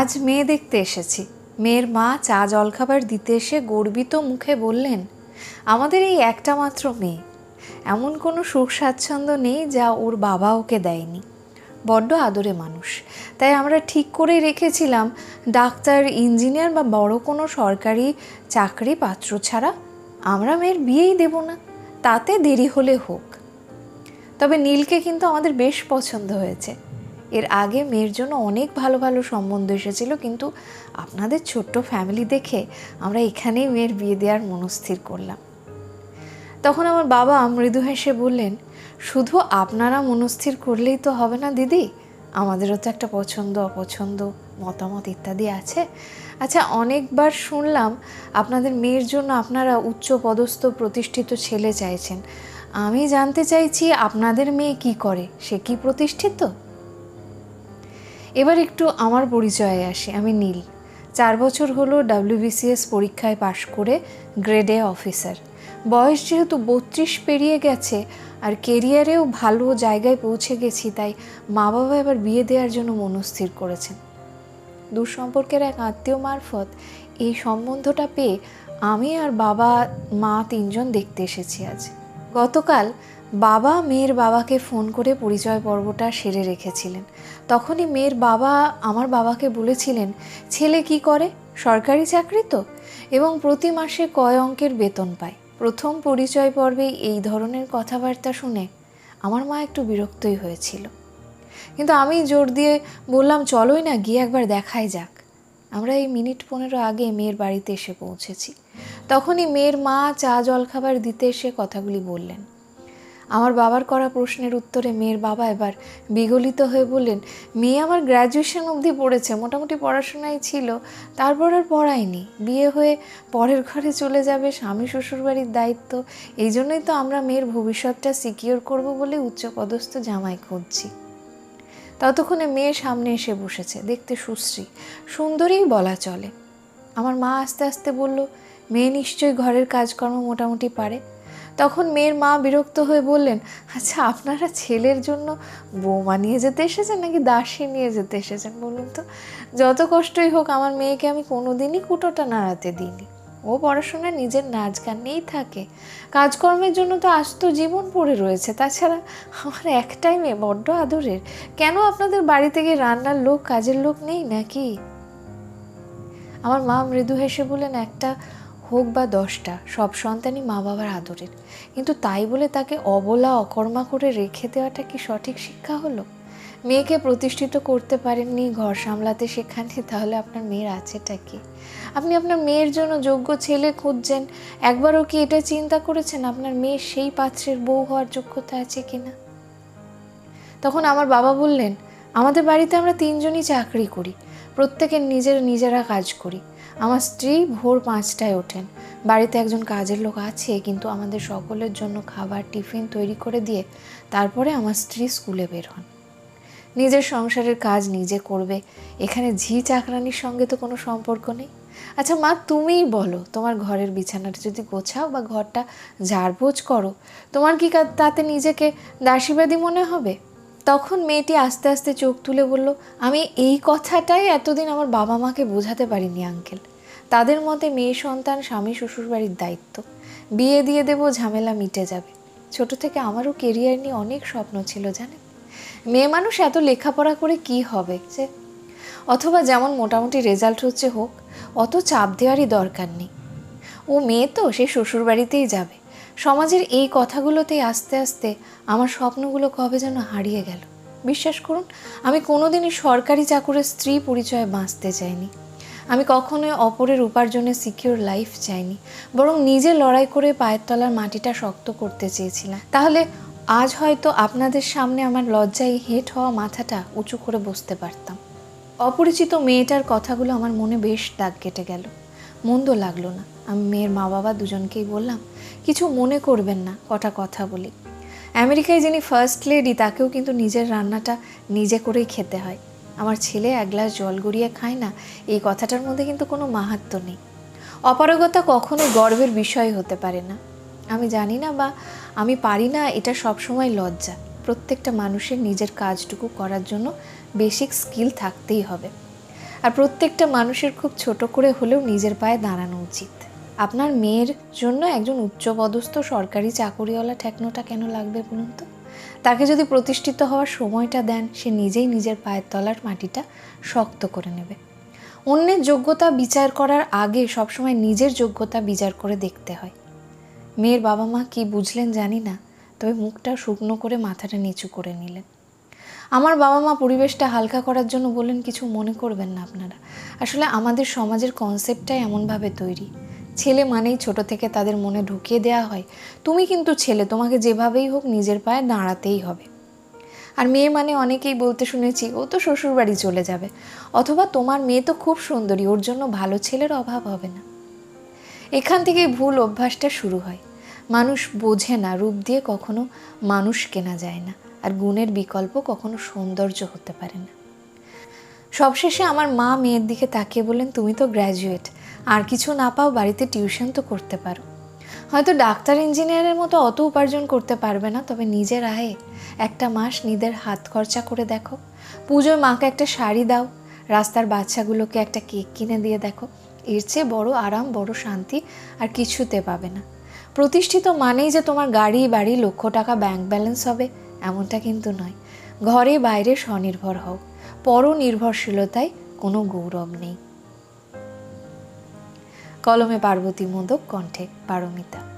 আজ মেয়ে দেখতে এসেছি। মেয়ের মা চা জলখাবার দিতে এসে গর্বিত মুখে বললেন, আমাদের এই একটা মাত্র মেয়ে। এমন কোনো সুখ স্বাচ্ছন্দ্য নেই যা ওর বাবা ওকে দেয়নি। বড্ড আদরে মানুষ। তাই আমরা ঠিক করে রেখেছিলাম, ডাক্তার, ইঞ্জিনিয়ার বা বড় কোনো সরকারি চাকরি পাত্র ছাড়া আমরা মেয়ের বিয়েই দেব না। তাতে দেরি হলে হোক। তবে নীলকে কিন্তু আমাদের বেশ পছন্দ হয়েছে। এর আগে মেয়ের জন্য অনেক ভালো ভালো সম্বন্ধ এসেছিল, কিন্তু আপনাদের ছোট্ট ফ্যামিলি দেখে আমরা এখানেই মেয়ের বিয়ে দেওয়ার মনস্থির করলাম। তখন আমার বাবা মৃদু হেসে বললেন, শুধু আপনারা মনস্থির করলেই তো হবে না দিদি? আমাদেরও তো একটা পছন্দ, অপছন্দ, মতামত ইত্যাদি আছে। আচ্ছা অনেকবার শুনলাম আপনাদের মেয়ের জন্য আপনারা উচ্চ পদস্থ প্রতিষ্ঠিত ছেলে চাইছেন। আমি জানতে চাইছি আপনাদের মেয়ে কি করে? সে কি প্রতিষ্ঠিত? এবার একটু আমার পরিচয়ে আসি, আমি নীল। চার বছর হলো ডাব্লিউবিসিএস পরীক্ষায় পাশ করে গ্রেড অফিসার। বয়স যেহেতু বত্রিশ পেরিয়ে গেছে, আর কেরিয়ারেও ভালো জায়গায় পৌঁছে গেছি, তাই মা বাবা এবার বিয়ে দেওয়ার জন্য মনস্থির করেছেন। দূর সম্পর্কের এক আত্মীয় মারফত এই সম্বন্ধটা পেয়ে আমি আর বাবা, মা তিনজন দেখতে এসেছি আজ। গতকাল বাবা মেয়ের বাবাকে ফোন করে পরিচয় পর্বটা সেরে রেখেছিলেন। তখনই মেয়ের বাবা আমার বাবাকে বলেছিলেন, ছেলে কি করে? সরকারি চাকরি তো? এবং প্রতি মাসে কয় অঙ্কের বেতন পায়। প্রথম পরিচয় পর্বে এই ধরনের কথাবার্তা শুনে আমার মা একটু বিরক্তই হয়েছিল। কিন্তু আমি জোর দিয়ে বললাম, চলোই না, গিয়ে একবার দেখাই যাক। আমরা এই মিনিট পনেরো আগে মেয়ের বাড়িতে এসে পৌঁছেছি। তখনই মেয়ের মা চা, জলখাবার দিতে এসে কথাগুলি বললেন। আমার বাবার করা প্রশ্নের উত্তরে মেয়ের বাবা এবার বিগলিত হয়ে বললেন, মেয়ে আমার গ্র্যাজুয়েশন অবধি পড়েছে, মোটামুটি পড়াশোনায় ছিল, তারপর আর পড়ায়নি। বিয়ে হয়ে পরের ঘরে চলে যাবে স্বামী শ্বশুরবাড়ির দায়িত্ব, এই জন্যই তো আমরা মেয়ের ভবিষ্যৎটা সিকিওর করব বলে উচ্চপদস্থ জামাই খুঁজছি। ততক্ষণে মেয়ে সামনে এসে বসেছে, দেখতে সুশ্রী সুন্দরীই বলা চলে। আমার মা আস্তে আস্তে বলল, মেয়ে নিশ্চয়ই ঘরের কাজকর্ম মোটামুটি পারে তখন মেয়ের মা বিরক্ত হয়ে বললেন আচ্ছা আপনারা ছেলের জন্য বৌমা নিয়ে যেতে এসেছেন নাকি দাসী নিয়ে যেতে এসেছেন বলুন তো? যত কষ্টই হোক, আমার মেয়েকে আমি কোনোদিনই কুটোটা নাড়াতে দিইনি। ও পড়াশোনায় নিজের নাচ গান নিয়েই থাকে। কাজকর্মের জন্য তো আজ তো জীবন পড়ে রয়েছে। তাছাড়া আমার একটাই মেয়ে, বড্ড আদরের। কেন আপনাদের বাড়ি থেকে রান্নার লোক, কাজের লোক নেই নাকি? আমার মা মৃদু হেসে বলেন একটা হোক বা দশটা, সব সন্তানই মা বাবার আদরের। কিন্তু তাই বলে তাকে অবলা, অকর্মা করে রেখে দেওয়াটা কি সঠিক শিক্ষা হলো? মেয়েকে প্রতিষ্ঠিত করতে পারেননি, ঘর সামলাতে সেখানে তাহলে আপনার মেয়ের আছেটা কি? আপনি আপনার মেয়ের জন্য যোগ্য ছেলে খুঁজছেন, একবারও কি এটা চিন্তা করেছেন আপনার মেয়ের সেই পাত্রের বউ হওয়ার যোগ্যতা আছে কিনা? তখন আমার বাবা বললেন, আমাদের বাড়িতে আমরা তিনজনই চাকরি করি, প্রত্যেকের নিজের নিজেরা কাজ করি। আমার স্ত্রী ভোর পাঁচটায় ওঠেন। বাড়িতে একজন কাজের লোক আছে, কিন্তু আমাদের সকলের জন্য খাবার, টিফিন তৈরি করে দিয়ে তারপরে আমার স্ত্রী স্কুলে বের হন। নিজের সংসারের কাজ নিজে করবে। এখানে ঝি চাকরানির সঙ্গে তো কোনো সম্পর্ক নেই। আচ্ছা মা, তুমিই বলো, তোমার ঘরের বিছানাটা যদি গোছাও বা ঘরটা ঝাড়পোছ করো, তোমার কি কা- তাতে নিজেকে দাসীবাদী মনে হবে? তখন মেয়েটি আস্তে আস্তে চোখ তুলে বলল, আমি এই কথাটাই এতদিন আমার বাবা মাকে বোঝাতে পারিনি, আঙ্কেল। তাদের মতে মেয়ে সন্তান স্বামী শ্বশুরবাড়ির দায়িত্ব। বিয়ে দিয়ে দেবো, ঝামেলা মিটে যাবে। ছোট থেকে আমারও কেরিয়ার নিয়ে অনেক স্বপ্ন ছিল, জানেন? মেয়ে মানুষ এত লেখাপড়া করে কি হবে যে? অথবা যেমন মোটামুটি রেজাল্ট হচ্ছে হোক, অত চাপ দেওয়ারই দরকার নেই। ও মেয়ে তো, সে শ্বশুরবাড়িতেই যাবে। সমাজের এই কথাগুলোতেই আস্তে আস্তে আমার স্বপ্নগুলো কবে যেন হারিয়ে গেল। বিশ্বাস করুন, আমি কোনোদিনই সরকারি চাকুরের স্ত্রী পরিচয়ে বাঁচতে চাইনি। আমি কখনোই অপরের উপার্জনে সিকিউর লাইফ চাইনি, বরং নিজে লড়াই করে পায়ের তলার মাটিটা শক্ত করতে চেয়েছিলাম। তাহলে আজ হয়তো আপনাদের সামনে আমার লজ্জায় হেট হওয়া মাথাটা উঁচু করে বসতে পারতাম। অপরিচিত মেয়েটার কথাগুলো আমার মনে বেশ দাগ কেটে গেল। মন্দ লাগল না। আমি মেয়ের মা বাবা দুজনকেই বললাম, কিছু মনে করবেন না, কটা কথা বলি। আমেরিকায় যিনি ফার্স্ট লেডি তাকেও কিন্তু নিজের রান্নাটা নিজে করেই খেতে হয়। আমার ছেলে এক গ্লাস জল গড়িয়ে খায় না, এই কথাটার মধ্যে কিন্তু কোনো মাহাত্ম নেই। অপারগতা কখনো গর্বের বিষয় হতে পারে না। আমি জানি না বা আমি পারি না, এটা সবসময় লজ্জা। প্রত্যেকটা মানুষের নিজের কাজটুকু করার জন্য বেসিক স্কিল থাকতেই হবে। আর প্রত্যেকটা মানুষের খুব ছোট করে হলেও নিজের পায়ে দাঁড়ানো উচিত। আপনার মেয়ের জন্য একজন উচ্চপদস্থ সরকারি চাকরিওয়ালা ঠেকনোটা কেন লাগবে বলুন তো? তাকে যদি প্রতিষ্ঠিত হওয়ার সময়টা দেন, সে নিজেই নিজের পায়ের তলার মাটিটা শক্ত করে নেবে। অন্যের যোগ্যতা বিচার করার আগে সবসময় নিজের যোগ্যতা বিচার করে দেখতে হয়। মেয়ের বাবা মা কি বুঝলেন জানি না, তবে মুখটা শুকনো করে মাথাটা নিচু করে নিলেন। আমার বাবা মা পরিবেশটা হালকা করার জন্য বললেন, কিছু মনে করবেন না আপনারা। আসলে আমাদের সমাজের কনসেপ্টটাই এমনভাবে তৈরি। ছেলে মানেই ছোট থেকে তাদের মনে ঢুকিয়ে দেওয়া হয়। তুমি কিন্তু ছেলে, তোমাকে যেভাবেই হোক নিজের পায়ে দাঁড়াতেই হবে। আর মেয়ে মানে অনেকেই বলতে শুনেছি, ও তো শ্বশুরবাড়ি চলে যাবে। অথবা, তোমার মেয়ে তো খুব সুন্দরী, ওর জন্য ভালো ছেলের অভাব হবে না। এখান থেকে ভুল অভ্যাসটা শুরু হয়। মানুষ বোঝে না রূপ দিয়ে কখনো মানুষ কেনা যায় না, আর গুণের বিকল্প কখনো সৌন্দর্য হতে পারে না। সবশেষে আমার মা মেয়ের দিকে তাকিয়ে বললেন, তুমি তো গ্র্যাজুয়েট আর কিছু না পাও বাড়িতে টিউশন তো করতে পারো। হয়তো ডাক্তার, ইঞ্জিনিয়ারের মতো অত উপার্জন করতে পারবে না, তবে নিজের আয়ে একটা মাস নিজের হাত খরচা করে দেখো। পুজোয় মাকে একটা শাড়ি দাও, রাস্তার বাচ্চাগুলোকে একটা কেক কিনে দিয়ে দেখো। এর চেয়ে বড় আরাম, বড় শান্তি আর কিছুতে পাবে না। প্রতিষ্ঠিত মানেই যে তোমার গাড়ি, বাড়ি, লক্ষ টাকা ব্যাংক ব্যালেন্স হবে, এমনটা কিন্তু নয়। ঘরে বাইরে স্বনির্ভর হও। পরনির্ভরশীলতায় কোনো গৌরব নেই। কলমে পার্বতী মোদক কণ্ঠে পারমিতা।